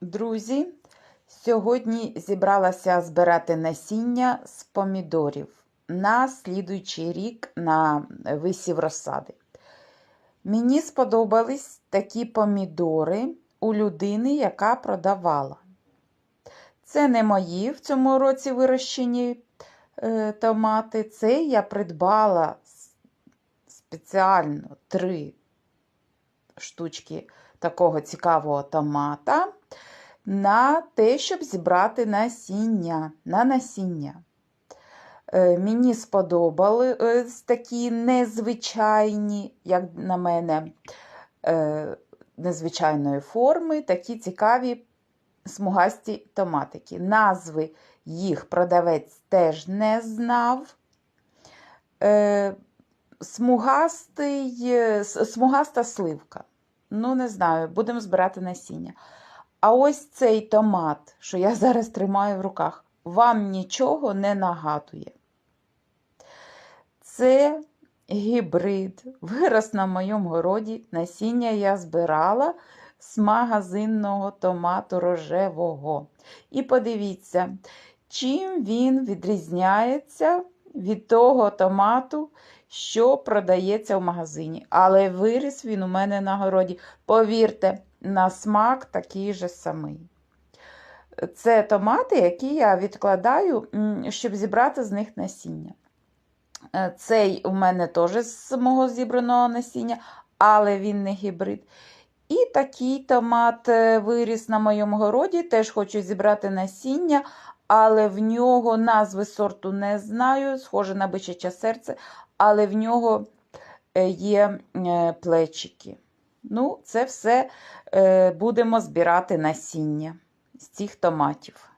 Друзі, сьогодні зібралася збирати насіння з помідорів на слідуючий рік на висів розсади. Мені сподобались такі помідори у людини, яка продавала. Це не мої в цьому році вирощені е, томати. Це я придбала спеціально три штучки такого цікавого томата на те, щоб зібрати насіння. На насіння. Е, Мені сподобались такі незвичайні, як на мене, е, незвичайної форми, такі цікаві смугасті томатики. Назви їх продавець теж не знав. Смугастий, е, смугаста сливка. Ну, не знаю, будемо збирати насіння. А ось цей томат, що я зараз тримаю в руках, вам нічого не нагадує. Це гібрид. Вирос на моєму городі. Насіння я збирала з магазинного томату рожевого. І подивіться, чим він відрізняється від того томату, що продається в магазині. Але виріс він у мене на городі. Повірте, на смак такий же самий. Це томати, які я відкладаю, щоб зібрати з них насіння. Е, Цей у мене теж з мого зібраного насіння, але він не гібрид. І такий томат е, виріс на моєму городі. Теж хочу зібрати насіння, але в нього назви сорту не знаю, схоже на бичаче серце, але в нього е, є е, плечики. Ну, це все будемо збирати насіння з цих томатів.